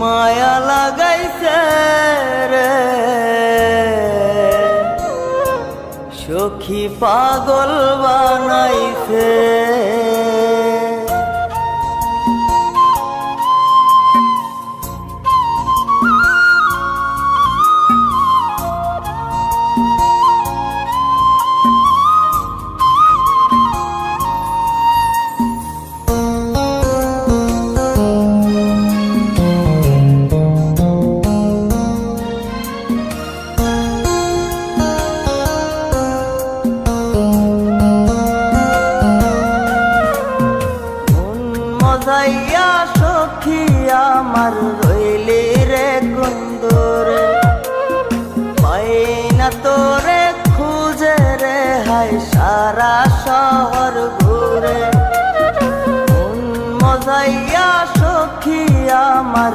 মায়া লাগাইছে রে। সখী পাগল বানাই আমার রইলে রে কুন্দর। পাইনা তোরে খুঁজে রে হাই সারা শহর ঘুরে। মন মজাইয়া সখী আমার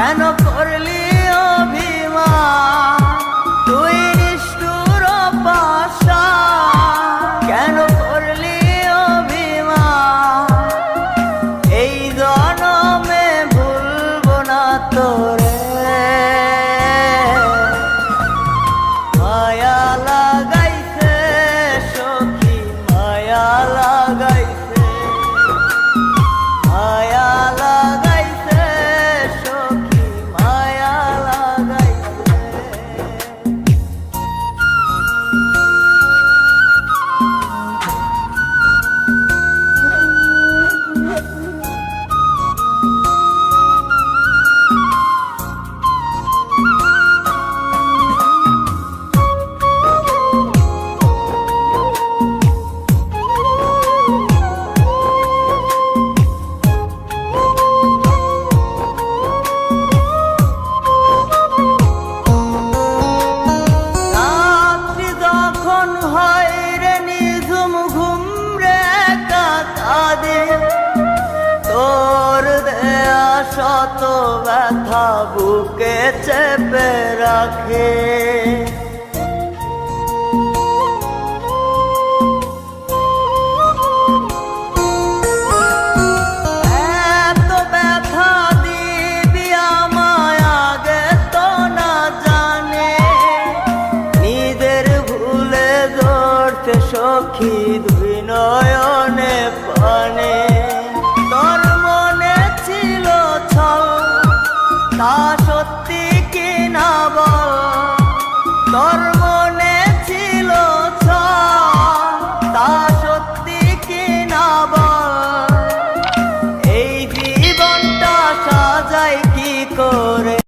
কেন করলি অভিমান? শত ব্যথা বুকে চেপে রাখে।